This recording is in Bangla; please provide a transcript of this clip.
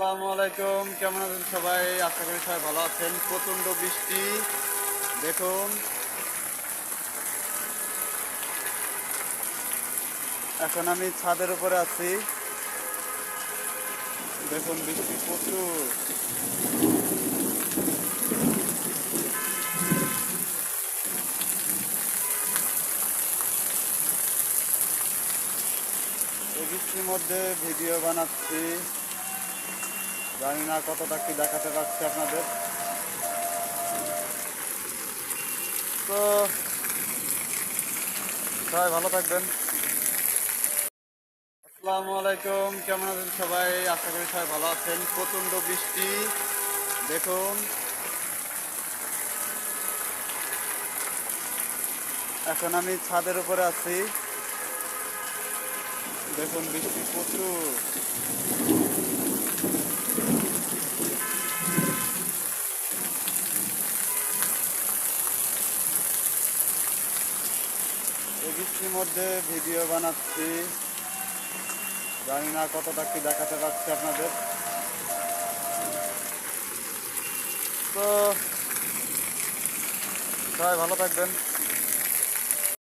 আসসালামু আলাইকুম, কেমন আছেন সবাই? আশা করি সবাই ভালো আছেন। প্রচণ্ড বৃষ্টি। দেখুন। এখন আমি ছাদের উপরে আছি। দেখুন, বৃষ্টি প্রচুর। বৃষ্টির মধ্যে ভিডিও বানাচ্ছি। জানি না কতটা কি দেখাতে পারছি আপনাদের। তো, সবাই ভালো থাকবেন। আসসালামু আলাইকুম, কেমন আছেন সবাই? আশা করি সবাই ভালো আছেন। প্রচণ্ড বৃষ্টি, দেখুন। এখন আমি ছাদের উপরে আছি। দেখুন বৃষ্টি প্রচুর। এই বৃষ্টির মধ্যে ভিডিও বানাচ্ছি। জানি না কতটা কি দেখাতে পারছি আপনাদের। তো, সবাই ভালো থাকবেন।